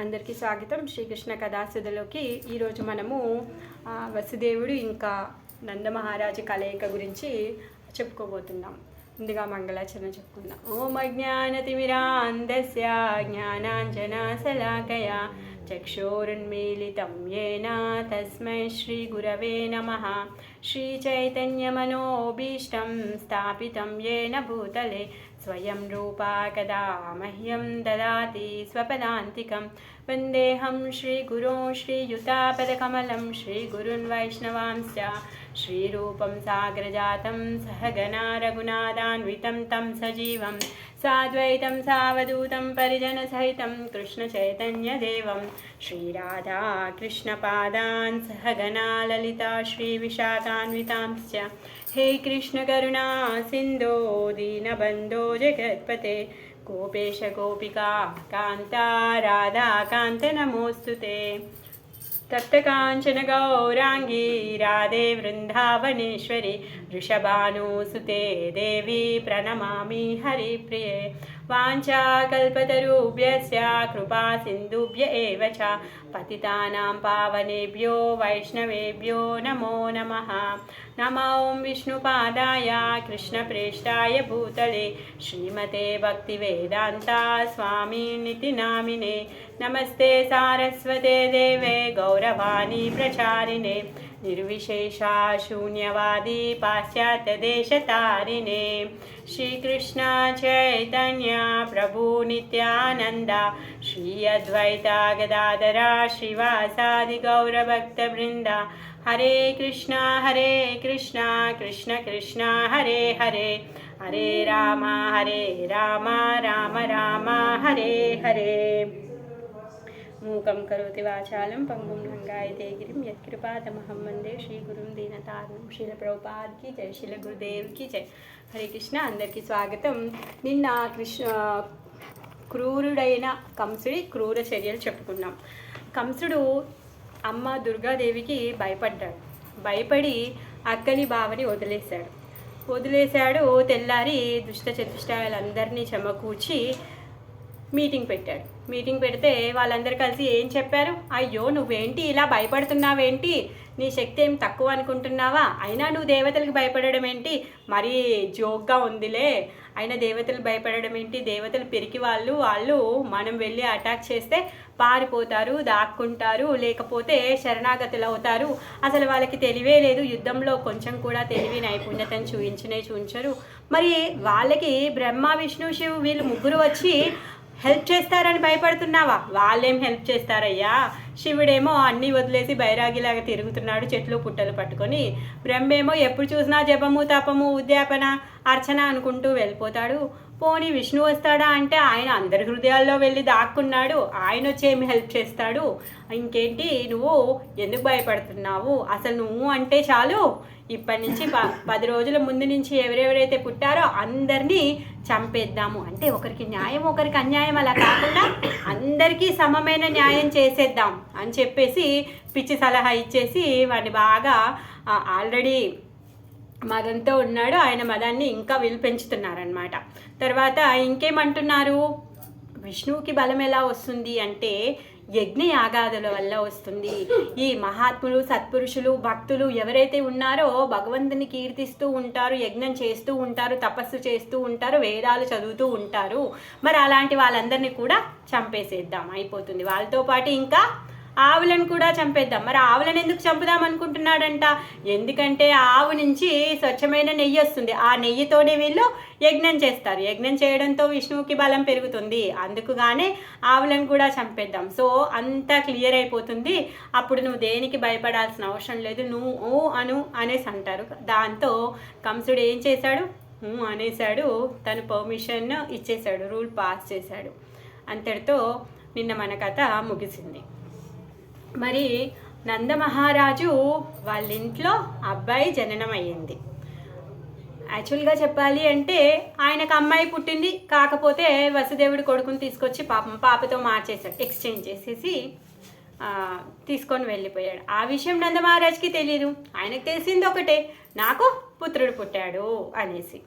అందరికీ స్వాగతం. శ్రీకృష్ణ కథాసుధలోకి ఈరోజు మనము వసుదేవుడు ఇంకా నందమహారాజు కలయిక గురించి చెప్పుకోబోతున్నాం. ముందుగా మంగళాచరణ చెప్పుకుందాం. ఓమ అజ్ఞానతిమిరాంధస్య జ్ఞానాంజనా శలాకయా చక్షోరున్మీలితం ఏన తస్మై శ్రీగురవే నమ. శ్రీచైతన్యమనోభీష్టం స్థాపితం ఏన భూతలే स्वयं रूपा कदा मह्यं ददाति स्वपदान्तिकं। वन्देऽहं श्रीगुरो श्रीयुतापदकमलं श्रीगुरुन् वैष्णवांश्च श्रीरूपं साग्रजातं सहगना रघुनादान्वितं तं सजीवं। साद्वैतं सावधूतं परिजनसहितं कृष्णचैतन्यदेवं। श्रीराधा कृष्णपादान् सहगना ललिता श्रीविशाखान्वितांश्च। హే కృష్ణకరుణా సింధో దీనబంధో జగత్పతే గోపేశ గోపికా కాంతా రాధా కాంత నమోస్తుతే. తప్తకాంచన గౌరాంగీ రాధే వృందావనేశ్వరి వృషభానుసుతే దేవి ప్రణమామి హరిప్రియే. वाञ्छाकल्पतरुभ्यस्य कृपा सिन्धुभ्य एव च पतितानां पावनेभ्यो वैष्णवेभ्यो नमो नमः। नम विष्णुपादाय कृष्णप्रेष्ठाय भूतले श्रीमते भक्तिवेदान्ता स्वामिनिति नामिने नमस्ते सारस्वते देवे गौरवाणी प्रचारिणे निर्विशेषा शून्यवादी पाश्चात्यदेशतारिणे श्रीकृष्ण चैतन्य प्रभु नित्यानन्द श्री अद्वैता गदाधरा श्रीवासादि गौरभक्तवृन्द हरे कृष्ण हरे कृष्ण कृष्ण कृष्ण हरे हरे। हरे राम हरे राम राम राम हरे हरे మూకం కరోతి వాచాలం పంగుం లంగాయతే గిరిం యత్కృపాతమహం వందే శ్రీ గురుం దీనతారణం శీల ప్రభుపాద్కి జై. శీల గురుదేవ్కి జై. హరే కృష్ణ అందరికీ స్వాగతం. నిన్న కృష్ణ క్రూరుడైన కంసుడి క్రూర చర్యలు చెప్పుకున్నాం. కంసుడు అమ్మ దుర్గాదేవికి భయపడ్డాడు. భయపడి అక్కని బావని వదిలేశాడు. వదిలేశాడు తెల్లారి దుష్ట చతుష్టాయాలందరినీ చెమకూర్చి మీటింగ్ పెట్టాడు. మీటింగ్ పెడితే వాళ్ళందరూ కలిసి ఏం చెప్పారు? అయ్యో నువ్వేంటి ఇలా భయపడుతున్నావేంటి? నీ శక్తి ఏం తక్కువ అనుకుంటున్నావా? అయినా నువ్వు దేవతలకు భయపడడం ఏంటి? మరీ జోక్గా ఉందిలే. అయినా దేవతలు భయపడడం ఏంటి? దేవతలు పెరికి వాళ్ళు వాళ్ళు మనం వెళ్ళి అటాక్ చేస్తే పారిపోతారు దాక్కుంటారు లేకపోతే శరణాగతులు అవుతారు. అసలు వాళ్ళకి తెలివే లేదు. యుద్ధంలో కొంచెం కూడా తెలివి నైపుణ్యతను చూపించినే చూపించరు మరి వాళ్ళకి బ్రహ్మ విష్ణు శివు వీళ్ళు ముగ్గురు వచ్చి హెల్ప్ చేస్తారని భయపడుతున్నావా? వాళ్ళేం హెల్ప్ చేస్తారయ్యా? శివుడేమో అన్నీ వదిలేసి బైరాగిలాగా తిరుగుతున్నాడు చెట్లు పుట్టలు పట్టుకొని. బ్రహ్మేమో ఎప్పుడు చూసినా జపము తపము ఉద్యాపన అర్చన అనుకుంటూ వెళ్ళిపోతాడు. పోనీ విష్ణు వస్తాడా అంటే ఆయన అందరి హృదయాల్లో వెళ్ళి దాక్కున్నాడు. ఆయన వచ్చి ఏమి హెల్ప్ చేస్తాడు? ఇంకేంటి నువ్వు ఎందుకు భయపడుతున్నావు? అసలు నువ్వు అంటే చాలు. ఇప్పటి నుంచి ప పది రోజుల ముందు నుంచి ఎవరెవరైతే పుట్టారో అందరినీ చంపేద్దాము. అంటే ఒకరికి న్యాయం ఒకరికి అన్యాయం అలా కాకుండా అందరికీ సమమైన న్యాయం చేసేద్దాం అని చెప్పేసి పిచ్చి సలహా ఇచ్చేసి వాడిని బాగా ఆల్రెడీ మదంతో ఉన్నాడు. ఆయన మదాన్ని ఇంకా విలు పెంచుతున్నారనమాట తర్వాత ఇంకేమంటున్నారు? విష్ణువుకి బలం ఎలా వస్తుంది అంటే యజ్ఞయాగాదుల వల్ల వస్తుంది. ఈ మహాత్ములు సత్పురుషులు భక్తులు ఎవరైతే ఉన్నారో భగవంతుని కీర్తిస్తూ ఉంటారు యజ్ఞం చేస్తూ ఉంటారు తపస్సు చేస్తూ ఉంటారు వేదాలు చదువుతూ ఉంటారు. మరి అలాంటి వాళ్ళందరినీ కూడా చంపేసేద్దాం. అయిపోతుంది. వాళ్ళతో పాటు ఇంకా ఆవులను కూడా చంపేద్దాం. మరి ఆవులను ఎందుకు చంపుదాం అనుకుంటున్నాడంట? ఎందుకంటే ఆవు నుంచి స్వచ్ఛమైన నెయ్యి వస్తుంది. ఆ నెయ్యితోనే వీళ్ళు యజ్ఞం చేస్తారు. యజ్ఞం చేయడంతో విష్ణువుకి బలం పెరుగుతుంది. అందుకుగానే ఆవులను కూడా చంపేద్దాం. సో అంతా క్లియర్ అయిపోతుంది. అప్పుడు నువ్వు దేనికి భయపడాల్సిన అవసరం లేదు. నువ్వు ఓ అను అనేసి అంటారు. దాంతో కంసుడు ఏం చేశాడు? అనేసాడు తను పర్మిషన్ ఇచ్చేశాడు. రూల్ పాస్ చేశాడు. అంతటితో నిన్న మన కథ ముగిసింది. మరి నందమహారాజు వాళ్ళ ఇంట్లో అబ్బాయి జననం అయ్యింది యాక్చువల్గా చెప్పాలి అంటే ఆయనకు అమ్మాయి పుట్టింది కాకపోతే వసుదేవుడి కొడుకుని తీసుకొచ్చి పాపం పాపతో మార్చేశాడు ఎక్స్చేంజ్ చేసేసి తీసుకొని వెళ్ళిపోయాడు. ఆ విషయం నందమహారాజ్కి తెలియదు ఆయనకు తెలిసింది ఒకటే నాకు పుత్రుడు పుట్టాడు అనేసి.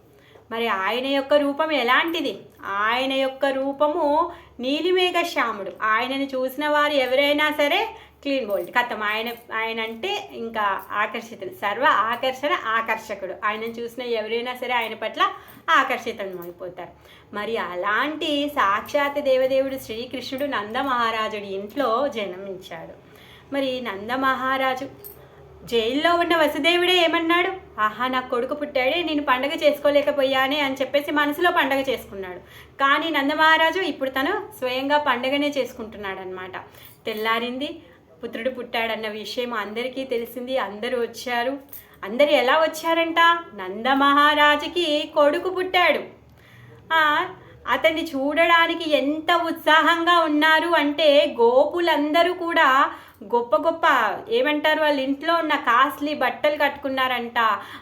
మరి ఆయన యొక్క రూపం ఎలాంటిది? ఆయన యొక్క రూపము నీలిమేఘ శ్యాముడు. ఆయనను చూసిన వారు ఎవరైనా సరే క్లీన్ బోల్డ్. కథం. ఆయన ఆయన అంటే ఇంకా ఆకర్షితుడు. సర్వ ఆకర్షణ ఆకర్షకుడు. ఆయనను చూసిన ఎవరైనా సరే ఆయన పట్ల ఆకర్షితం అయిపోతారు. మరి అలాంటి సాక్షాత్ దేవదేవుడు శ్రీకృష్ణుడు నందమహారాజుడి ఇంట్లో జన్మించాడు. మరి నందమహారాజు జైల్లో ఉన్న వసుదేవుడే ఏమన్నాడు? ఆహా నా కొడుకు పుట్టాడే నేను పండగ చేసుకోలేకపోయానే అని చెప్పేసి మనసులో పండగ చేసుకున్నాడు. కానీ నందమహారాజు ఇప్పుడు తను స్వయంగా పండగనే చేసుకుంటున్నాడు అనమాట తెల్లారింది. పుత్రుడు పుట్టాడన్న విషయం అందరికీ తెలిసింది. అందరూ వచ్చారు. అందరు ఎలా వచ్చారంట? నందమహారాజుకి కొడుకు పుట్టాడు. అతన్ని చూడడానికి ఎంత ఉత్సాహంగా ఉన్నారు అంటే గోపులందరూ కూడా గొప్ప గొప్ప ఏమంటారు వాళ్ళ ఇంట్లో ఉన్న కాస్ట్లీ బట్టలు కట్టుకున్నారంట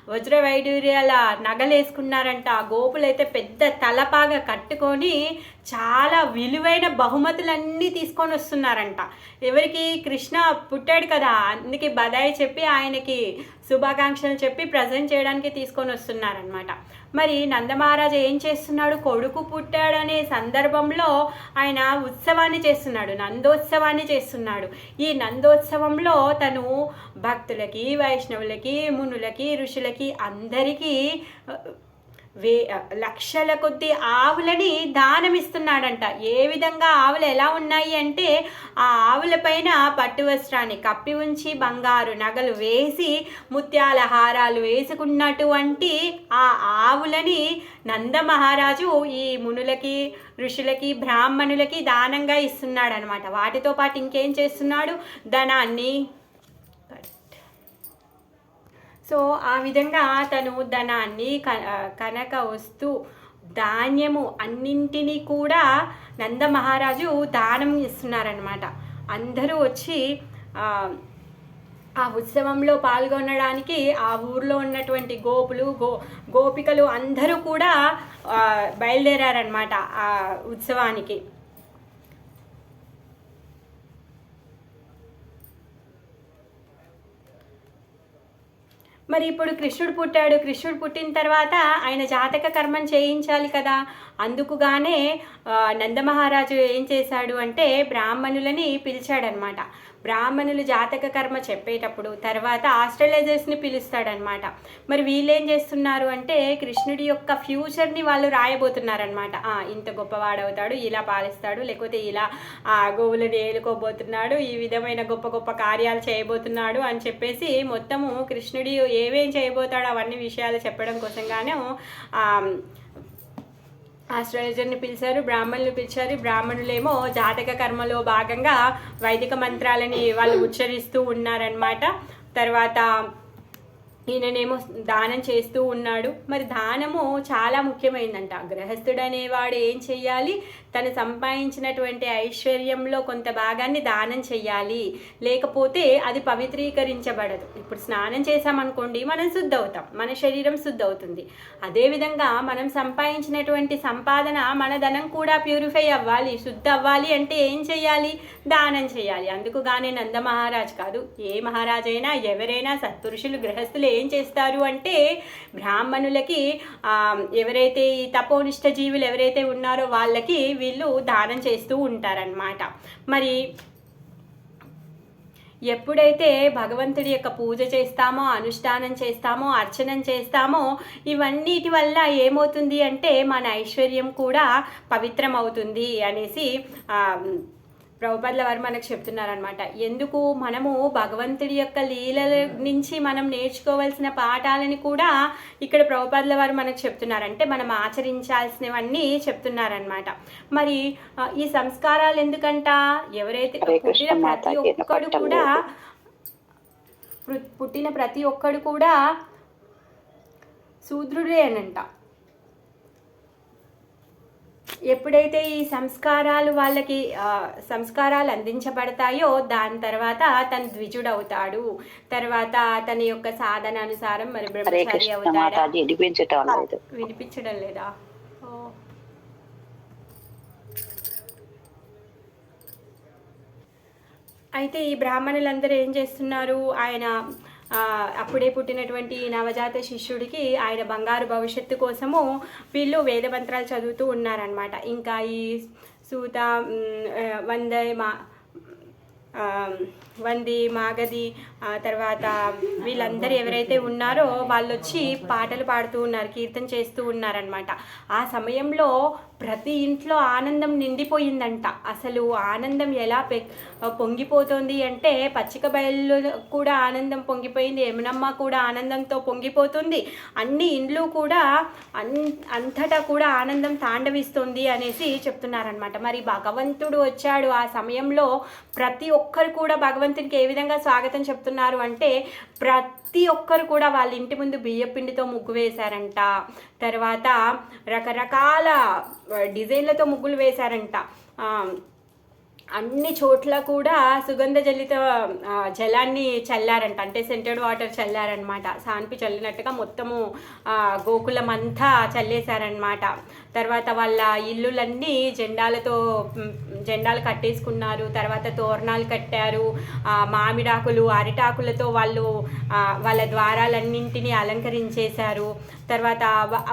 వజ్ర వైడూర్యాల నగలేసుకున్నారంట గోపులైతే పెద్ద తలపాగా కట్టుకొని చాలా విలువైన బహుమతులన్నీ తీసుకొని వస్తున్నారంట. ఎవరికి కృష్ణ పుట్టాడు కదా అందుకే బదాయి చెప్పి ఆయనకి శుభాకాంక్షలు చెప్పి ప్రజెంట్ చేయడానికి తీసుకొని వస్తున్నారనమాట మరి నందమహారాజు ఏం చేస్తున్నాడు? కొడుకు పుట్టాడనే సందర్భంలో ఆయన ఉత్సవాన్ని చేస్తున్నాడు నందోత్సవాన్ని చేస్తున్నాడు. ఈ నందోత్సవంలో తను భక్తులకి వైష్ణవులకి మునులకి ఋషులకి అందరికీ వే లక్షల కొద్ది ఆవులని దానం ఇస్తున్నాడంట ఏ విధంగా ఆవులు ఎలా ఉన్నాయి అంటే ఆ ఆవులపైన పట్టు వస్త్రాన్ని కప్పి ఉంచి బంగారు నగలు వేసి ముత్యాల హారాలు వేసుకున్నటువంటి ఆ ఆవులని నందమహారాజు ఈ మునులకి ఋషులకి బ్రాహ్మణులకి దానంగా ఇస్తున్నాడనమాట. వాటితో పాటు ఇంకేం చేస్తున్నాడు? ధనాన్ని సో ఆ విధంగా తను ధనాన్ని కనక వస్తు ధాన్యము అన్నింటినీ కూడా నంద మహారాజు దానం ఇస్తున్నారనమాట అందరూ వచ్చి ఆ, ఉత్సవంలో పాల్గొనడానికి ఆ ఊర్లో ఉన్నటువంటి గోపులు గో గోపికలు అందరూ కూడా బయలుదేరారనమాట ఆ ఉత్సవానికి. మరి ఇప్పుడు కృష్ణుడు పుట్టాడు. కృష్ణుడు పుట్టిన తర్వాత ఆయన జాతక కర్మం చేయించాలి కదా. అందుకుగానే నందమహారాజు ఏం చేశాడు అంటే బ్రాహ్మణులని పిలిచాడనమాట. బ్రాహ్మణులు జాతక కర్మ చెప్పేటప్పుడు తర్వాత ఆస్ట్రలైజర్స్ని పిలుస్తాడనమాట. మరి వీళ్ళేం చేస్తున్నారు అంటే కృష్ణుడి యొక్క ఫ్యూచర్ని వాళ్ళు రాయబోతున్నారనమాట. ఇంత గొప్పవాడవుతాడు ఇలా పాలిస్తాడు లేకపోతే ఇలా ఆ, గోవులను ఏలుకోబోతున్నాడు ఈ విధమైన గొప్ప గొప్ప కార్యాలు చేయబోతున్నాడు అని చెప్పేసి మొత్తము కృష్ణుడి ఏమేం చేయబోతాడు అవన్నీ విషయాలు చెప్పడం కోసంగానే ఆస్ట్రాలజర్ని పిలిచారు బ్రాహ్మణులు పిలిచారు. బ్రాహ్మణులేమో జాతక కర్మలో భాగంగా వైదిక మంత్రాలని వాళ్ళు ఉచ్చరిస్తూ ఉన్నారనమాట తర్వాత ఈయననేమో దానం చేస్తూ ఉన్నాడు. మరి దానము చాలా ముఖ్యమైందంట. గృహస్థుడు అనేవాడు ఏం చెయ్యాలి? తను సంపాదించినటువంటి ఐశ్వర్యంలో కొంత భాగాన్ని దానం చెయ్యాలి. లేకపోతే అది పవిత్రీకరించబడదు. ఇప్పుడు స్నానం చేసామనుకోండి మనం శుద్ధ అవుతాం మన శరీరం శుద్ధ అవుతుంది అదేవిధంగా మనం సంపాదించినటువంటి సంపాదన మన ధనం కూడా ప్యూరిఫై అవ్వాలి శుద్ధ అవ్వాలి అంటే ఏం చెయ్యాలి? దానం చేయాలి అందుకు గానే నంద మహారాజ్ కాదు ఏ మహారాజైనా ఎవరైనా సత్పురుషులు గృహస్థులు ఏం చేస్తారు అంటే బ్రాహ్మణులకి ఎవరైతే ఈ తపోనిష్ట జీవులు ఎవరైతే ఉన్నారో వాళ్ళకి వీళ్ళు దానం చేస్తూ ఉంటారనమాట మరి ఎప్పుడైతే భగవంతుడి యొక్క పూజ చేస్తామో అనుష్ఠానం చేస్తామో అర్చనం చేస్తామో ఇవన్నిటి వల్ల ఏమవుతుంది అంటే మన ఐశ్వర్యం కూడా పవిత్రం అవుతుంది అనేసి ప్రభుపద్ల వారు మనకు చెప్తున్నారనమాట ఎందుకు మనము భగవంతుడి యొక్క లీలల నుంచి మనం నేర్చుకోవాల్సిన పాఠాలని కూడా ఇక్కడ ప్రభుపద్ల వారు మనకు చెప్తున్నారంటే మనం ఆచరించాల్సినవన్నీ చెప్తున్నారనమాట మరి ఈ సంస్కారాలు ఎందుకంట? ఎవరైతే పుట్టిన ప్రతి ఒక్కడు కూడా పుట్టిన ప్రతి ఒక్కడు కూడా శూద్రుడే అనంట. ఎప్పుడైతే ఈ సంస్కారాలు వాళ్ళకి సంస్కారాలు అందించబడతాయో దాని తర్వాత తను ద్విజుడవుతాడు. తర్వాత తన యొక్క సాధన అనుసారం మరి బ్రహ్మచారి అవుతాడా? వినిపించడం లేదా? అయితే ఈ బ్రాహ్మణులందరూ ఏం చేస్తున్నారు? ఆయన అప్పుడే పుట్టినటువంటి నవజాత శిష్యుడికి ఆయన బంగారు భవిష్యత్తు కోసము వీళ్ళు వేదమంత్రాలు చదువుతూ ఉన్నారనమాట ఇంకా ఈ సూత వందే మా వంది మాగది ఆ తర్వాత వీళ్ళందరూ ఎవరైతే ఉన్నారో వాళ్ళు వచ్చి పాటలు పాడుతూ ఉన్నారు కీర్తన చేస్తూ ఉన్నారనమాట ఆ సమయంలో ప్రతి ఇంట్లో ఆనందం నిండిపోయిందంట. అసలు ఆనందం ఎలా పె పొంగిపోతుంది అంటే పచ్చిక బయలు కూడా ఆనందం పొంగిపోయింది యమునమ్మ కూడా ఆనందంతో పొంగిపోతుంది అన్ని ఇండ్లు కూడా అన్ అంతటా కూడా ఆనందం తాండవిస్తుంది అనేసి చెప్తున్నారనమాట మరి భగవంతుడు వచ్చాడు ఆ సమయంలో ప్రతి ఒక్కరు కూడా భగవంతునికి ఏ విధంగా స్వాగతం చెప్తున్నారు అంటే ప్రతి ప్రతి ఒక్కరు కూడా వాళ్ళ ఇంటి ముందు బియ్యపిండితో ముగ్గు వేశారంట. తర్వాత రకరకాల డిజైన్లతో ముగ్గులు వేశారంట. అన్ని చోట్ల కూడా సుగంధ జలిత జలాన్ని చల్లారంట. అంటే సెంటెడ్ వాటర్ చల్లారనమాట. సాన్పి చల్లినట్టుగా మొత్తము గోకులం అంతా చల్లేశారనమాట. తర్వాత వాళ్ళ ఇల్లులన్నీ జెండాలతో జెండాలు కట్టేసుకున్నారు. తర్వాత తోరణాలు కట్టారు. మామిడాకులు అరిటాకులతో వాళ్ళు వాళ్ళ ద్వారాలన్నింటినీ అలంకరించేశారు. తర్వాత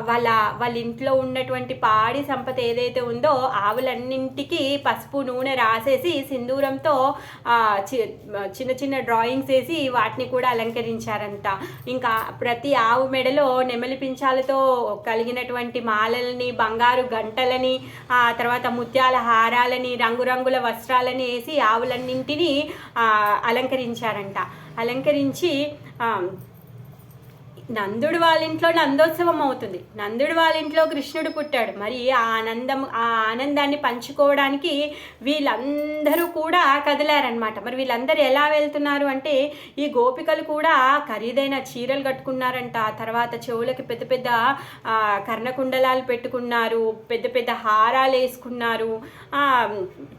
వాళ్ళ వాళ్ళ ఇంట్లో ఉన్నటువంటి పాడి సంపద ఏదైతే ఉందో ఆవులన్నింటికి పసుపు నూనె రాసేసి సింధూరంతో చి- చిన్న చిన్న డ్రాయింగ్స్ వేసి వాటిని కూడా అలంకరించారంట. ఇంకా ప్రతి ఆవు మెడలో నెమలి పించాలతో కలిగినటువంటి మాలలని బంగారు బంగారు గంటలని ఆ తర్వాత ముత్యాల హారాలని రంగురంగుల వస్త్రాలని వేసి ఆవులన్నింటినీ అలంకరించారంట. అలంకరించి నందుడు వాళ్ళ ఇంట్లో నందోత్సవం అవుతుంది. నందుడు వాళ్ళ ఇంట్లో కృష్ణుడు పుట్టాడు. మరి ఆ ఆనందం ఆ ఆనందాన్ని పంచుకోవడానికి వీళ్ళందరూ కూడా కదిలారనమాట మరి వీళ్ళందరూ ఎలా వెళ్తున్నారు అంటే ఈ గోపికలు కూడా ఖరీదైన చీరలు కట్టుకున్నారంట. తర్వాత చెవులకి పెద్ద పెద్ద కర్ణకుండలాలు పెట్టుకున్నారు. పెద్ద పెద్ద హారాలు వేసుకున్నారు.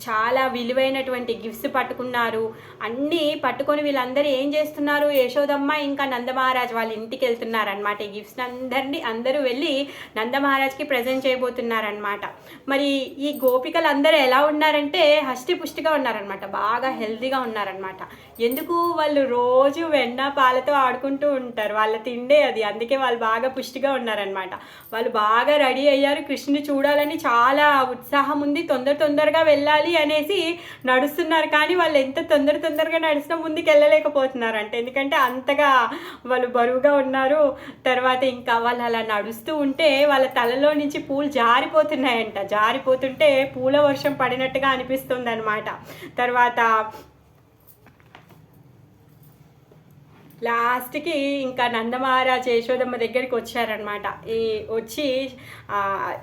చాలా విలువైనటువంటి గిఫ్ట్స్ పట్టుకున్నారు. అన్నీ పట్టుకొని వీళ్ళందరూ ఏం చేస్తున్నారు? యశోదమ్మ ఇంకా నందమహారాజ్ వాళ్ళ ఇంటికి వెళ్తున్నారనమాట ఈ గిఫ్ట్స్ అందరినీ అందరూ వెళ్ళి నందమహారాజ్కి ప్రజెంట్ చేయబోతున్నారనమాట మరి ఈ గోపికలు అందరూ ఎలా ఉన్నారంటే హష్టి పుష్టిగా ఉన్నారనమాట బాగా హెల్తీగా ఉన్నారనమాట ఎందుకు వాళ్ళు రోజు వెన్న పాలతో ఆడుకుంటూ ఉంటారు? వాళ్ళ తిండే అది. అందుకే వాళ్ళు బాగా పుష్టిగా ఉన్నారనమాట వాళ్ళు బాగా రెడీ అయ్యారు. కృష్ణుని చూడాలని చాలా ఉత్సాహం ఉంది. తొందర తొందరగా వెళ్ళాలి అనేసి నడుస్తున్నారు. కానీ వాళ్ళు ఎంత తొందర తొందరగా నడిచినా ముందుకు వెళ్ళలేకపోతున్నారు అంటే ఎందుకంటే అంతగా వాళ్ళు బరువుగా ఉన్నారు తర్వాత ఇంకా వాళ్ళు అలా నడుస్తూ ఉంటే వాళ్ళ తలలో నుంచి పూలు జారిపోతున్నాయంట. జారిపోతుంటే పూల వర్షం పడినట్టుగా అనిపిస్తుంది అనమాట తర్వాత లాస్ట్కి ఇంకా నందమహారాజ్ యశోదమ్మ దగ్గరికి వచ్చారనమాట ఈ వచ్చి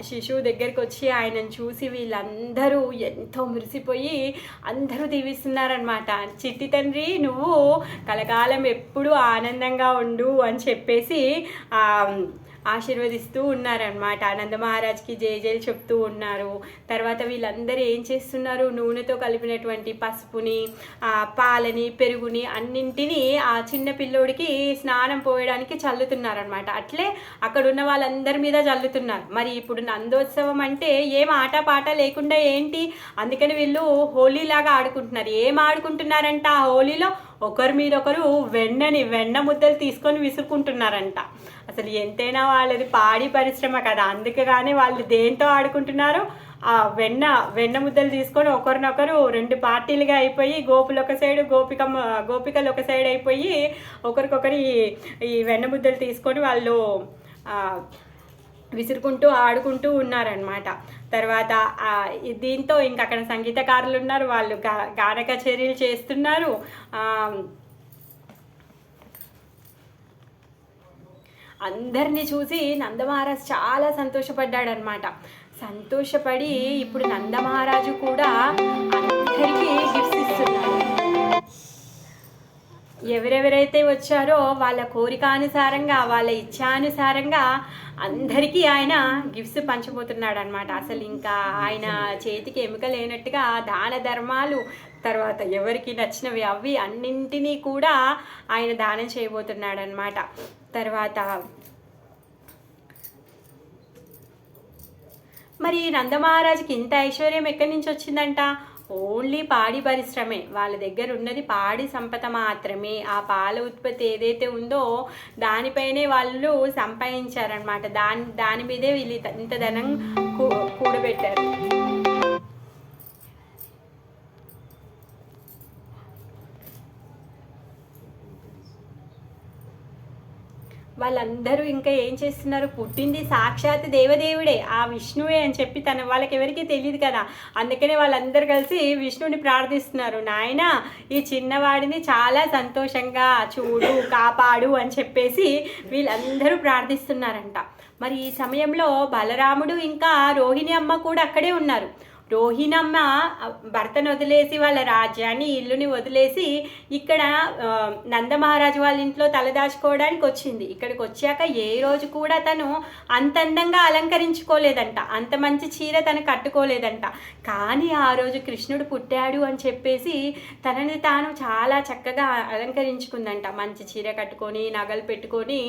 శిశువు దగ్గరికి వచ్చి ఆయనను చూసి వీళ్ళందరూ ఎంతో మురిసిపోయి అందరూ దీవిస్తున్నారనమాట చిట్టి తండ్రి నువ్వు కలకాలం ఎప్పుడూ ఆనందంగా ఉండు అని చెప్పేసి ఆశీర్వదిస్తూ ఉన్నారనమాట ఆనంద మహారాజ్కి జయ చెప్తూ ఉన్నారు. తర్వాత వీళ్ళందరూ ఏం చేస్తున్నారు? నూనెతో కలిపినటువంటి పసుపుని పాలని పెరుగుని అన్నింటినీ ఆ చిన్న పిల్లోడికి స్నానం పోయడానికి చల్లుతున్నారనమాట అట్లే అక్కడ ఉన్న వాళ్ళందరి మీద చల్లుతున్నారు. మరి ఇప్పుడు నందోత్సవం అంటే ఏం ఆట పాట లేకుండా ఏంటి? అందుకని వీళ్ళు హోలీ లాగా ఆడుకుంటున్నారు. ఏం ఆడుకుంటున్నారంట? ఆ హోలీలో ఒకరి మీద ఒకరు వెన్నని వెన్న ముద్దలు తీసుకొని విసురుకుంటున్నారంట. అసలు ఎంతైనా వాళ్ళది పాడి పరిశ్రమ కదా. అందుకగానే వాళ్ళు దేంతో ఆడుకుంటున్నారు ఆ వెన్న వెన్న ముద్దలు తీసుకొని ఒకరినొకరు రెండు పార్టీలుగా అయిపోయి గోపులు ఒక సైడ్ గోపిక గోపికలు ఒక సైడ్ అయిపోయి ఒకరికొకరు ఈ- వెన్న ముద్దలు తీసుకొని వాళ్ళు విసురుకుంటూ ఆడుకుంటూ ఉన్నారనమాట తర్వాత దీంతో ఇంకా అక్కడ సంగీతకారులు ఉన్నారు వాళ్ళు గా గాన కచేరీలు చేస్తున్నారు. ఆ, అందరినీ చూసి నందమహారాజ్ చాలా సంతోషపడ్డాడనమాట సంతోషపడి ఇప్పుడు నందమహారాజు కూడా అందరికీ ఎవరెవరైతే వచ్చారో వాళ్ళ కోరికానుసారంగా వాళ్ళ ఇచ్ఛానుసారంగా అందరికీ ఆయన గిఫ్ట్స్ పంచబోతున్నాడు అనమాట అసలు ఇంకా ఆయన చేతికి ఎముక లేనట్టుగా దాన ధర్మాలు తర్వాత ఎవరికి నచ్చినవి అవి అన్నింటినీ కూడా ఆయన దానం చేయబోతున్నాడు అనమాట తర్వాత మరి నందమహారాజుకి ఇంత ఐశ్వర్యం ఎక్కడి నుంచి వచ్చిందంట? ఓన్లీ పాడి పరిశ్రమే. వాళ్ళ దగ్గర ఉన్నది పాడి సంపద మాత్రమే. ఆ పాల ఉత్పత్తి ఏదైతే ఉందో దానిపైనే వాళ్ళు సంపాదించారనమాట దాని దాని మీదే వీళ్ళు ఇంత- ధనం కూ- కూడబెట్టారు. వాళ్ళందరూ ఇంకా ఏం చేస్తున్నారు? పుట్టింది సాక్షాత్ దేవదేవుడే. ఆ విష్ణువే అని చెప్పి తన వాళ్ళకి ఎవరికీ తెలియదు కదా. అందుకనే వాళ్ళందరూ కలిసి విష్ణువుని ప్రార్థిస్తున్నారు. నాయన ఈ చిన్నవాడిని చాలా సంతోషంగా చూడు కాపాడు అని చెప్పేసి వీళ్ళందరూ ప్రార్థిస్తున్నారంట. మరి ఈ సమయంలో బలరాముడు ఇంకా రోహిణి అమ్మ కూడా అక్కడే ఉన్నారు. రోహిణమ్మ భర్తను వదిలేసి వాళ్ళ రాజ్యాన్ని ఇల్లుని వదిలేసి ఇక్కడ నందమహారాజు వాళ్ళ ఇంట్లో తలదాచుకోవడానికి వచ్చింది. ఇక్కడికి వచ్చాక ఏ రోజు కూడా తను అంత అందంగా అలంకరించుకోలేదంట. అంత మంచి చీర తను కట్టుకోలేదంట. కానీ ఆ రోజు కృష్ణుడు పుట్టాడు అని చెప్పేసి తనని తాను చాలా చక్కగా అలంకరించుకుందంట. మంచి చీర కట్టుకొని నగలు పెట్టుకొని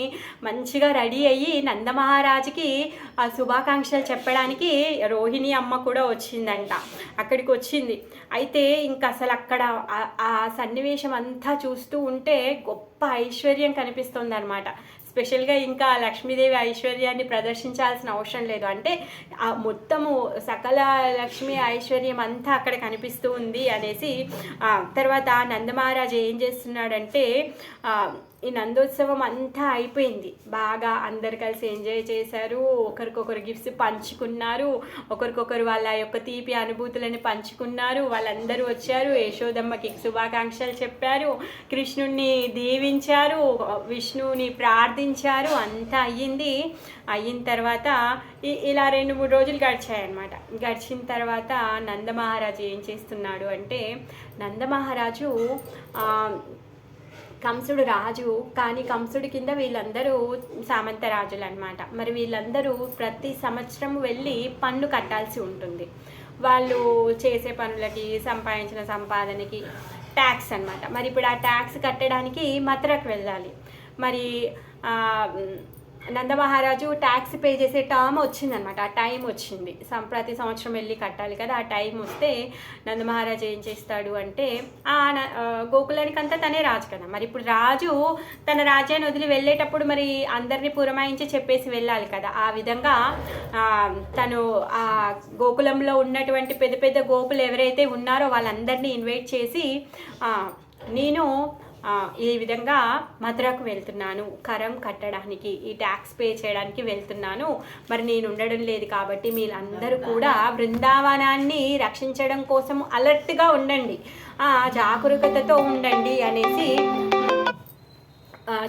మంచిగా రెడీ అయ్యి నందమహారాజుకి ఆ శుభాకాంక్షలు చెప్పడానికి రోహిణి అమ్మ కూడా వచ్చింది వచ్చిందంట. అక్కడికి వచ్చింది. అయితే ఇంకా అసలు అక్కడ ఆ- సన్నివేశం అంతా చూస్తూ ఉంటే గొప్ప ఐశ్వర్యం కనిపిస్తుంది అనమాట స్పెషల్గా ఇంకా లక్ష్మీదేవి ఐశ్వర్యాన్ని ప్రదర్శించాల్సిన అవసరం లేదు. అంటే ఆ మొత్తము సకల లక్ష్మి ఐశ్వర్యం అంతా అక్కడ కనిపిస్తూ ఉంది అనేసి తర్వాత నందమహారాజు ఏం చేస్తున్నాడంటే ఈ నందోత్సవం అంతా అయిపోయింది. బాగా అందరు కలిసి ఎంజాయ్ చేశారు. ఒకరికొకరు గిఫ్ట్స్ పంచుకున్నారు. ఒకరికొకరు వాళ్ళ యొక్క తీపి అనుభూతులని పంచుకున్నారు. వాళ్ళందరూ వచ్చారు. యశోదమ్మకి శుభాకాంక్షలు చెప్పారు. కృష్ణుణ్ణి దీవించారు. విష్ణువుని ప్రార్థించారు. అంతా అయ్యింది. అయిన తర్వాత ఇ- ఇలా రెండు మూడు రోజులు గడిచాయన్నమాట. గడిచిన తర్వాత నందమహారాజు ఏం చేస్తున్నాడు అంటే నందమహారాజు కంసుడు రాజు కానీ కంసుడి కింద వీళ్ళందరూ సామంత రాజులు అనమాట మరి వీళ్ళందరూ ప్రతి సంవత్సరం వెళ్ళి పన్ను కట్టాల్సి ఉంటుంది. వాళ్ళు చేసే పనులకి సంపాదించిన సంపాదనకి ట్యాక్స్ అన్నమాట. మరి ఇప్పుడు ఆ ట్యాక్స్ కట్టడానికి మథురకు వెళ్ళాలి. మరి నందమహారాజు ట్యాక్స్ పే చేసే టర్మ్ వచ్చిందనమాట ఆ టైం వచ్చింది. సం ప్రతి సంవత్సరం వెళ్ళి కట్టాలి కదా ఆ టైం వస్తే నందమహారాజు ఏం చేస్తాడు అంటే ఆ న- గోకులానికి అంతా తనే రాజు కదా. మరి ఇప్పుడు రాజు తన రాజ్యాన్ని వదిలి వెళ్ళేటప్పుడు మరి అందరినీ పురమాయించి చెప్పేసి వెళ్ళాలి కదా. ఆ విధంగా తను ఆ గోకులంలో ఉన్నటువంటి పెద్ద పెద్ద గోపులు ఎవరైతే ఉన్నారో వాళ్ళందరినీ ఇన్వైట్ చేసి నేను ఈ విధంగా మథురకు వెళ్తున్నాను. కరం కట్టడానికి ఈ ట్యాక్స్ పే చేయడానికి వెళ్తున్నాను. మరి నేను ఉండడం లేదు కాబట్టి మీరందరూ కూడా బృందావనాన్ని రక్షించడం కోసం అలర్ట్గా ఉండండి. జాగరూకతతో ఉండండి అనేసి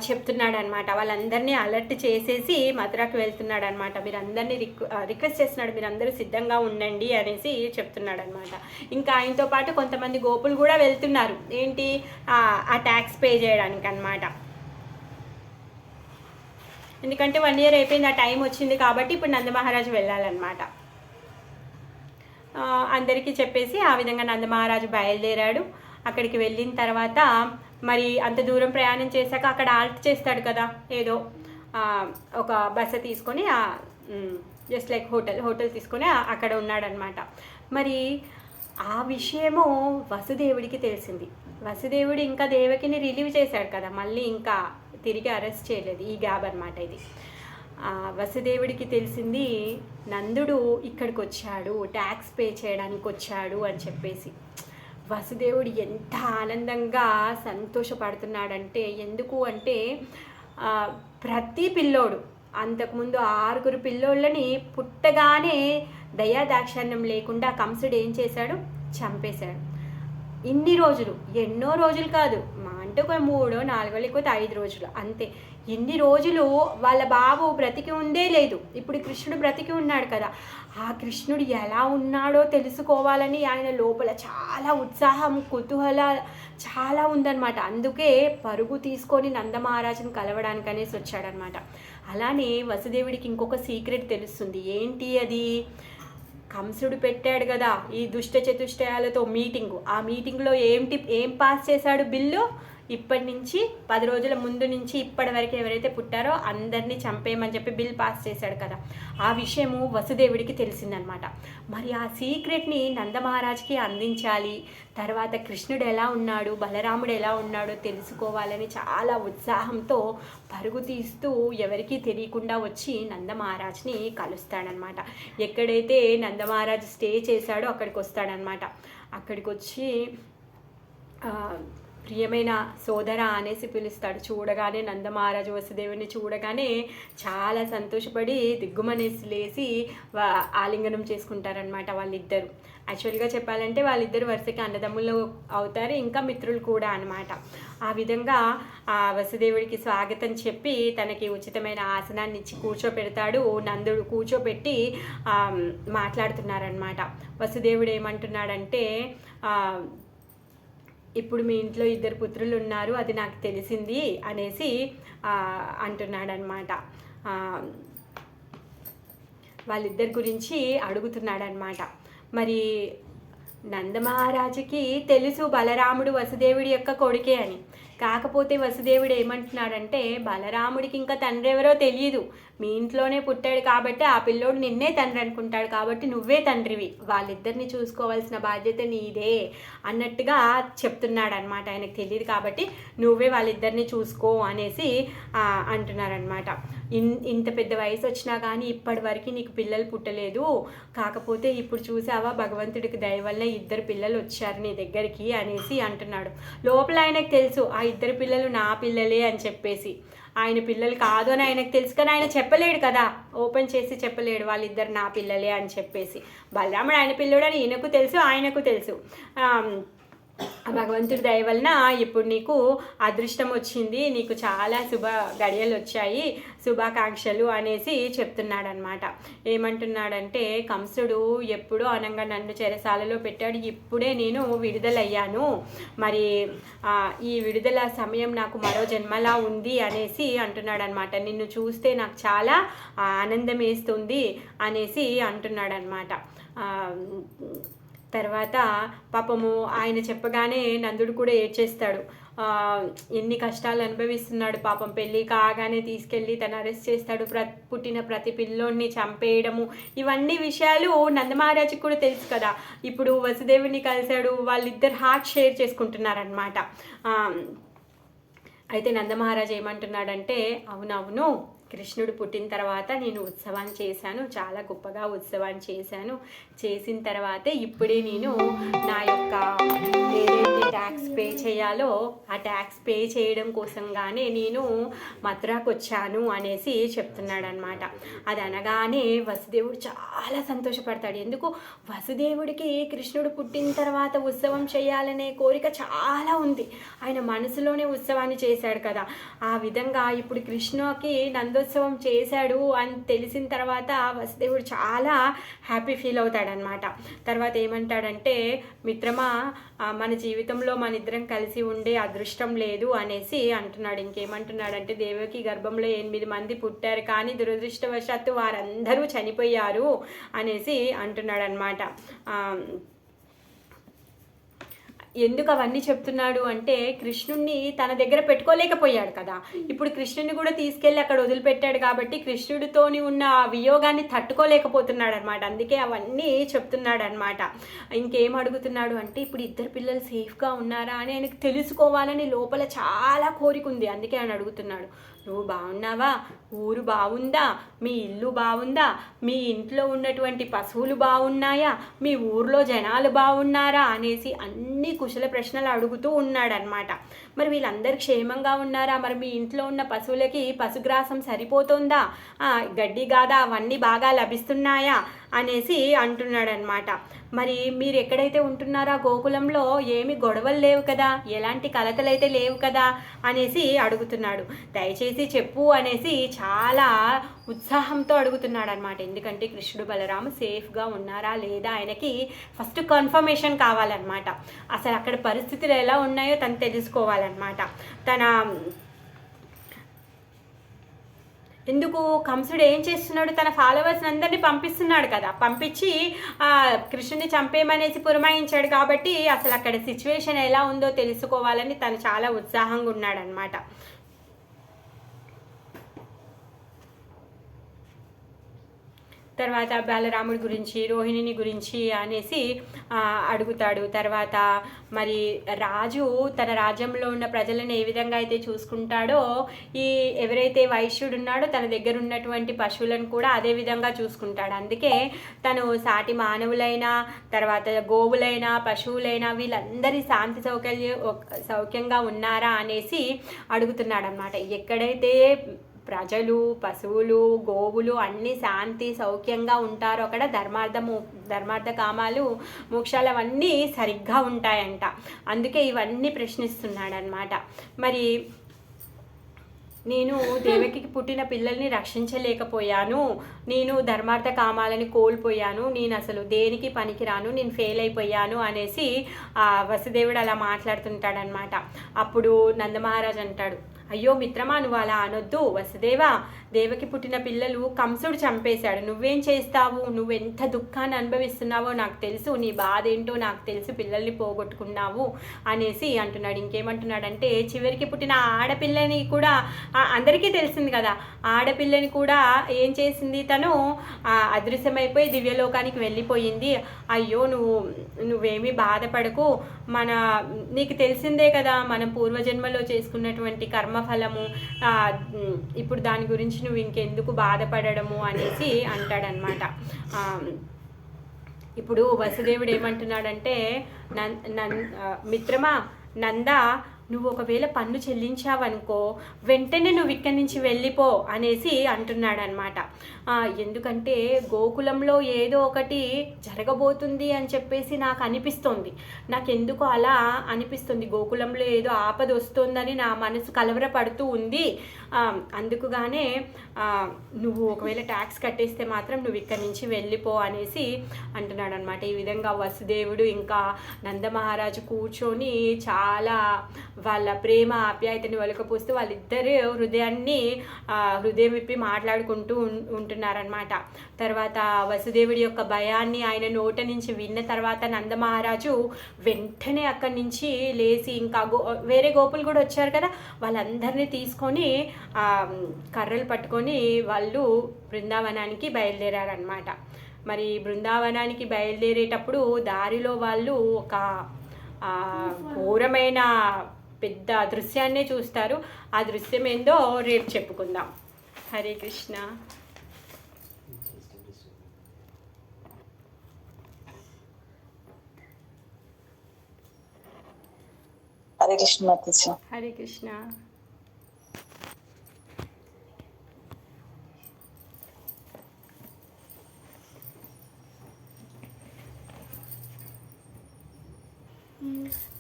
చెప్తున్నాడు అనమాట వాళ్ళందరినీ అలర్ట్ చేసేసి మథురాకి వెళ్తున్నాడు అనమాట మీరు అందరినీ రిక్ రిక్వెస్ట్ చేస్తున్నాడు. మీరు అందరూ సిద్ధంగా ఉండండి అనేసి చెప్తున్నాడు అనమాట ఇంకా ఆయనతో పాటు కొంతమంది గోపులు కూడా వెళ్తున్నారు. ఏంటి? ఆ, ట్యాక్స్ పే చేయడానికి అనమాట ఎందుకంటే వన్ ఇయర్ అయిపోయింది ఆ టైం వచ్చింది కాబట్టి ఇప్పుడు నందమహారాజు వెళ్ళాలన్నమాట అందరికీ చెప్పేసి ఆ విధంగా నందమహారాజు బయలుదేరాడు. అక్కడికి వెళ్ళిన తర్వాత మరి అంత దూరం ప్రయాణం చేశాక అక్కడ ఆల్ట్ చేస్తాడు కదా ఏదో ఒక బస తీసుకొని జస్ట్ లైక్ హోటల్ హోటల్ తీసుకొని అక్కడ ఉన్నాడనమాట. మరి ఆ విషయము వసుదేవుడికి తెలిసింది. వసుదేవుడు ఇంకా దేవకిని రిలీవ్ చేశాడు కదా మళ్ళీ ఇంకా తిరిగి అరెస్ట్ చేయలేదు ఈ గ్యాబ్ అనమాట ఇది. వసుదేవుడికి తెలిసింది నందుడు ఇక్కడికి వచ్చాడు ట్యాక్స్ పే చేయడానికి వచ్చాడు అని చెప్పేసి. వసుదేవుడు ఎంత ఆనందంగా సంతోషపడుతున్నాడంటే ఎందుకు అంటే ప్రతి పిల్లోడు అంతకుముందు ఆరుగురు పిల్లోళ్ళని పుట్టగానే దయాదాక్షాణ్యం లేకుండా కంసుడు ఏం చేశాడు? చంపేశాడు. ఇన్ని రోజులు ఎన్నో రోజులు కాదు మా అంటే ఒక మూడో నాలుగో లేకపోతే ఐదు రోజులు అంతే. ఇన్ని రోజులు వాళ్ళ బాబు బ్రతికి ఉందే లేదు. ఇప్పుడు కృష్ణుడు బ్రతికి ఉన్నాడు కదా. ఆ కృష్ణుడు ఎలా ఉన్నాడో తెలుసుకోవాలని ఆయన లోపల చాలా ఉత్సాహం కుతూహల చాలా ఉందన్నమాట. అందుకే పరుగు తీసుకొని నందమహారాజును కలవడానికి అనేసి వచ్చాడనమాట అలానే వసుదేవుడికి ఇంకొక సీక్రెట్ తెలుస్తుంది. ఏంటి అది? కంసుడు పెట్టాడు కదా ఈ దుష్ట చతుష్టయాలతో మీటింగు. ఆ మీటింగ్లో ఏంటి ఏం పాస్ చేశాడు బిల్లు? ఇప్పటి నుంచి పది రోజుల ముందు నుంచి ఇప్పటి వరకు ఎవరైతే పుట్టారో అందరినీ చంపేయమని చెప్పి బిల్ పాస్ చేశాడు కదా. ఆ విషయము వసుదేవుడికి తెలిసిందనమాట. మరి ఆ సీక్రెట్ని నందమహారాజ్కి అందించాలి. తర్వాత కృష్ణుడు ఎలా ఉన్నాడు బలరాముడు ఎలా ఉన్నాడో తెలుసుకోవాలని చాలా ఉత్సాహంతో పరుగు తీస్తూ ఎవరికీ తెలియకుండా వచ్చి నందమహారాజ్ని కలుస్తాడనమాట. ఎక్కడైతే నందమహారాజ్ స్టే చేశాడో అక్కడికి వస్తాడనమాట. అక్కడికి వచ్చి ప్రియమైన సోదర అనేసి పిలుస్తాడు. చూడగానే నందమహారాజు వసుదేవుని చూడగానే చాలా సంతోషపడి దిగ్గుమనేసి లేచి ఆలింగనం చేసుకుంటారనమాట వాళ్ళిద్దరు. యాక్చువల్గా చెప్పాలంటే వాళ్ళిద్దరు వరుసకి అన్నదమ్ములు అవుతారు ఇంకా మిత్రులు కూడా అనమాట ఆ విధంగా ఆ వసుదేవుడికి స్వాగతం చెప్పి తనకి ఉచితమైన ఆసనాన్ని ఇచ్చి కూర్చోపెడతాడు. నందుడు కూర్చోపెట్టి మాట్లాడుతున్నారనమాట వసుదేవుడు ఏమంటున్నాడంటే ఇప్పుడు మీ ఇంట్లో ఇద్దరు పుత్రులు ఉన్నారు అది నాకు తెలిసింది అనేసి అంటున్నాడనమాట వాళ్ళిద్దరి గురించి అడుగుతున్నాడనమాట మరి నందమహారాజుకి తెలుసు బలరాముడు వసుదేవుడి యొక్క కొడుకే అని. కాకపోతే వసుదేవుడు ఏమంటున్నాడంటే బలరాముడికి ఇంకా తండ్రి ఎవరో తెలియదు మీ ఇంట్లోనే పుట్టాడు కాబట్టి ఆ పిల్లోడు నిన్నే తండ్రి అనుకుంటాడు కాబట్టి నువ్వే తండ్రివి. వాళ్ళిద్దరిని చూసుకోవాల్సిన బాధ్యత నీదే అన్నట్టుగా చెప్తున్నాడు అనమాట ఆయనకు తెలియదు కాబట్టి నువ్వే వాళ్ళిద్దరిని చూసుకో అనేసి అంటున్నారనమాట ఇన్ ఇంత పెద్ద వయసు వచ్చినా కానీ ఇప్పటి వరకు నీకు పిల్లలు పుట్టలేదు. కాకపోతే ఇప్పుడు చూసావా భగవంతుడికి దయ వల్ల ఇద్దరు పిల్లలు వచ్చారు నీ దగ్గరికి అనేసి అంటున్నాడు. లోపల ఆయనకు తెలుసు ఆ ఇద్దరు పిల్లలు నా పిల్లలే అని చెప్పేసి. ఆయన పిల్లలు కాదు అని ఆయనకు తెలుసు కానీ ఆయన చెప్పలేడు కదా. ఓపెన్ చేసి చెప్పలేడు వాళ్ళిద్దరు నా పిల్లలే అని చెప్పేసి. బలరాముడు ఆయన పిల్లడు అని ఈయనకు తెలుసు ఆయనకు తెలుసు. భగవంతుడి దయ వలన ఇప్పుడు నీకు అదృష్టం వచ్చింది. నీకు చాలా శుభ గడియలు వచ్చాయి. శుభాకాంక్షలు అనేసి చెప్తున్నాడనమాట ఏమంటున్నాడంటే కంసుడు ఎప్పుడో అనంగా నన్ను చెరసాలలో పెట్టాడు. ఇప్పుడే నేను విడుదలయ్యాను. మరి ఈ విడుదల సమయం నాకు మరో జన్మలా ఉంది అనేసి అంటున్నాడనమాట నిన్ను చూస్తే నాకు చాలా ఆనందమేస్తుంది ఆనందం వేస్తుంది అనేసి అంటున్నాడనమాట తర్వాత పాపము ఆయన చెప్పగానే నందుడు కూడా ఏడ్చేస్తాడు. ఎన్ని కష్టాలు అనుభవిస్తున్నాడు పాపం. పెళ్ళి కాగానే తీసుకెళ్ళి తను అరెస్ట్ చేస్తాడు. ప్ర పుట్టిన ప్రతి పిల్లోడిని చంపేయడము. ఇవన్నీ విషయాలు నందమహారాజుకి కూడా తెలుసు కదా. ఇప్పుడు వసుదేవుని కలిశాడు. వాళ్ళిద్దరు హార్ట్ షేర్ చేసుకుంటున్నారనమాట అయితే నందమహారాజు ఏమంటున్నాడంటే అవునవును కృష్ణుడు పుట్టిన తర్వాత నేను ఉత్సవాన్ని చేశాను. చాలా గొప్పగా ఉత్సవాన్ని చేశాను. చేసిన తర్వాతే ఇప్పుడే నేను నా యొక్క ఏదైతే ట్యాక్స్ పే చేయాలో ఆ ట్యాక్స్ పే చేయడం కోసంగానే నేను మథురాకు వచ్చాను అనేసి చెప్తున్నాడు అనమాట అది అనగానే వసుదేవుడు చాలా సంతోషపడతాడు. ఎందుకు? వసుదేవుడికి కృష్ణుడు పుట్టిన తర్వాత ఉత్సవం చేయాలనే కోరిక చాలా ఉంది. ఆయన మనసులోనే ఉత్సవాన్ని చేశాడు కదా. ఆ విధంగా ఇప్పుడు కృష్ణకి నందోత్సవం చేశాడు అని తెలిసిన తర్వాత వసుదేవుడు చాలా హ్యాపీ ఫీల్ అవుతాడనమాట తర్వాత ఏమంటాడంటే మిత్రమా మన జీవితంలో మన ఇద్దరం కలిసి ఉండే అదృష్టం లేదు అనేసి అంటున్నాడు. ఇంకేమంటున్నాడంటే దేవకి గర్భంలో ఎనిమిది మంది పుట్టారు కానీ దురదృష్టవశాత్తు వారందరూ చనిపోయారు అనేసి అంటున్నాడనమాట ఎందుకు అవన్నీ చెప్తున్నాడు అంటే కృష్ణుణ్ణి తన దగ్గర పెట్టుకోలేకపోయాడు కదా. ఇప్పుడు కృష్ణుని కూడా తీసుకెళ్ళి అక్కడ వదిలిపెట్టాడు కాబట్టి కృష్ణుడితోని ఉన్న ఆ వియోగాన్ని తట్టుకోలేకపోతున్నాడు అనమాట అందుకే అవన్నీ చెప్తున్నాడు అనమాట ఇంకేం అడుగుతున్నాడు అంటే ఇప్పుడు ఇద్దరు పిల్లలు సేఫ్గా ఉన్నారా అని ఆయనకు తెలుసుకోవాలని లోపల చాలా కోరిక ఉంది. అందుకే ఆయన అడుగుతున్నాడు. నువ్వు బాగున్నావా ఊరు బాగుందా మీ ఇల్లు బాగుందా మీ ఇంట్లో ఉన్నటువంటి పశువులు బాగున్నాయా మీ ఊర్లో జనాలు బాగున్నారా అనేసి అన్ని కుశల ప్రశ్నలు అడుగుతూ ఉన్నాడనమాట మరి వీళ్ళందరూ క్షేమంగా ఉన్నారా? మరి మీ ఇంట్లో ఉన్న పశువులకి పశుగ్రాసం సరిపోతుందా? గడ్డి గాదా అవన్నీ బాగా లభిస్తున్నాయా? అనేసి అంటున్నాడనమాట మరి మీరు ఎక్కడైతే ఉంటున్నారా గోకులంలో ఏమి గొడవలు లేవు కదా? ఎలాంటి కలతలైతే లేవు కదా? అనేసి అడుగుతున్నాడు. దయచేసి చెప్పు అనేసి చాలా ఉత్సాహంతో అడుగుతున్నాడు అనమాట ఎందుకంటే కృష్ణుడు బలరాము సేఫ్గా ఉన్నారా లేదా ఆయనకి ఫస్ట్ కన్ఫర్మేషన్ కావాలన్నమాట. అసలు అక్కడ పరిస్థితులు ఎలా ఉన్నాయో తను తెలుసుకోవాలి. చేసుకోవాలన్నమాట తన ఎందుకు కంసుడు ఏం చేస్తున్నాడు? తన ఫాలోవర్స్ అందరినీ పంపిస్తున్నాడు కదా. పంపించి కృష్ణుని చంపేయమనేసి పురమాయించాడు కాబట్టి అసలు అక్కడ సిచ్యువేషన్ ఎలా ఉందో తెలుసుకోవాలని తను చాలా ఉత్సాహంగా ఉన్నాడనమాట తర్వాత బాలరాముడి గురించి రోహిణిని గురించి అనేసి అడుగుతాడు. తర్వాత మరి రాజు తన రాజ్యంలో ఉన్న ప్రజలను ఏ విధంగా అయితే చూసుకుంటాడో ఈ ఎవరైతే వైశ్యుడు ఉన్నాడో తన దగ్గర ఉన్నటువంటి పశువులను కూడా అదే విధంగా చూసుకుంటాడు. అందుకే తను సాటి మానవులైనా తర్వాత గోవులైనా పశువులైనా వీళ్ళందరి శాంతి సౌకర్య సౌఖ్యంగా ఉన్నారా అనేసి అడుగుతున్నాడు అనమాట ఎక్కడైతే ప్రజలు పశువులు గోవులు అన్నీ శాంతి సౌఖ్యంగా ఉంటారు. అక్కడ ధర్మార్థము ధర్మార్థ కామాలు మోక్షాలు అవన్నీ సరిగ్గా ఉంటాయంట. అందుకే ఇవన్నీ ప్రశ్నిస్తున్నాడు అనమాట మరి నేను దేవకి పుట్టిన పిల్లల్ని రక్షించలేకపోయాను. నేను ధర్మార్థ కామాలని కోల్పోయాను. నేను అసలు దేనికి పనికిరాను? నేను ఫెయిల్ అయిపోయాను అనేసి ఆ వసుదేవుడు అలా మాట్లాడుతుంటాడనమాట అప్పుడు నందమహారాజ్ అంటాడు అయ్యో మిత్రమా నువ్వు అలా అనొద్దు వసుదేవా దేవకి పుట్టిన పిల్లలు కంసుడు చంపేశాడు. నువ్వేం చేస్తావు? నువ్వెంత దుఃఖాన్ని అనుభవిస్తున్నావో నాకు తెలుసు. నీ బాధ ఏంటో నాకు తెలుసు. పిల్లల్ని పోగొట్టుకున్నావు అనేసి అంటున్నాడు. ఇంకేమంటున్నాడంటే చివరికి పుట్టిన ఆడపిల్లని కూడా అందరికీ తెలిసింది కదా. ఆడపిల్లని కూడా ఏం చేసింది తను? అదృశ్యమైపోయి దివ్యలోకానికి వెళ్ళిపోయింది. అయ్యో నువ్వు నువ్వేమీ బాధపడకు. మన నీకు తెలిసిందే కదా మనం పూర్వజన్మలో చేసుకున్నటువంటి కర్మఫలము. ఇప్పుడు దాని గురించి నువ్వు ఇంకెందుకు బాధపడడము అనేసి అంటాడనమాట ఇప్పుడు వసుదేవుడు ఏమంటున్నాడంటే నన్ నన్ మిత్రమా నంద నువ్వు ఒకవేళ పన్ను చెల్లించావనుకో వెంటనే నువ్వు ఇక్కడి నుంచి వెళ్ళిపో అనేసి అంటున్నాడనమాట. ఎందుకంటే గోకులంలో ఏదో ఒకటి జరగబోతుంది అని చెప్పేసి నాకు అనిపిస్తోంది నాకు ఎందుకు అలా అనిపిస్తుంది. గోకులంలో ఏదో ఆపద వస్తుందని నా మనసు కలవరపడుతూ ఉంది. అందుకుగానే నువ్వు ఒకవేళ ట్యాక్స్ కట్టేస్తే మాత్రం నువ్వు ఇక్కడి నుంచి వెళ్ళిపో అనేసి అంటున్నాడు అనమాట ఈ విధంగా వసుదేవుడు ఇంకా నందమహారాజు కూర్చొని చాలా వాళ్ళ ప్రేమ ఆప్యాయతని ఒలకపోస్తూ వాళ్ళిద్దరు హృదయాన్ని హృదయం విప్పి మాట్లాడుకుంటూ ఉంటున్నారనమాట తర్వాత వసుదేవుడి యొక్క భయాన్ని ఆయన నోట నుంచి విన్న తర్వాత నందమహారాజు వెంటనే అక్కడి నుంచి లేచి ఇంకా గో వేరే గోపులు కూడా వచ్చారు కదా వాళ్ళందరినీ తీసుకొని కర్రలు పట్టుకొని వాళ్ళు బృందావనానికి బయలుదేరారనమాట మరి బృందావనానికి బయలుదేరేటప్పుడు దారిలో వాళ్ళు ఒక ఘోరమైన పెద్ద దృశ్యాన్నే చూస్తారు. ఆ దృశ్యం ఏందో రేపు చెప్పుకుందాం. హరే కృష్ణ. హరే కృష్ణ హరే కృష్ణ.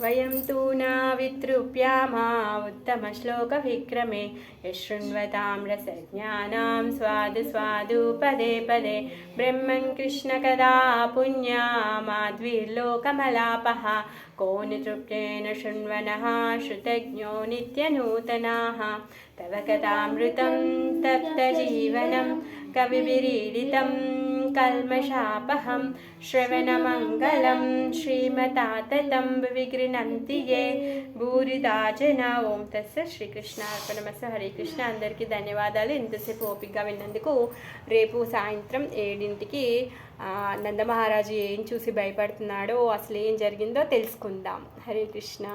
वयं तु ना वितृप्यामा उत्तमश्लोकविक्रमे यशृण्वतां रसज्ञानां स्वादु स्वादु पदे पदे ब्रह्मन् कृष्णकदा पुण्यामाद्विर्लोकमलापः को न शृण्वनः श्रुतज्ञो नित्यनूतनाः तव कदामृतं तप्तजीवनं कविभिरीडितम् कल्मषापहं श्रवणमङ्गलं श्रीमताततं విగృణంతి ఏ భూరిదా జన ఓం తస్స శ్రీకృష్ణ అర్పణమస్సు హరే కృష్ణ అందరికీ ధన్యవాదాలు ఇంతసేపు ఓపికగా విన్నందుకు రేపు సాయంత్రం ఏడింటికి ఆ, నందమహారాజు ఏం చూసి భయపడుతున్నాడో అసలు ఏం జరిగిందో తెలుసుకుందాం హరే కృష్ణ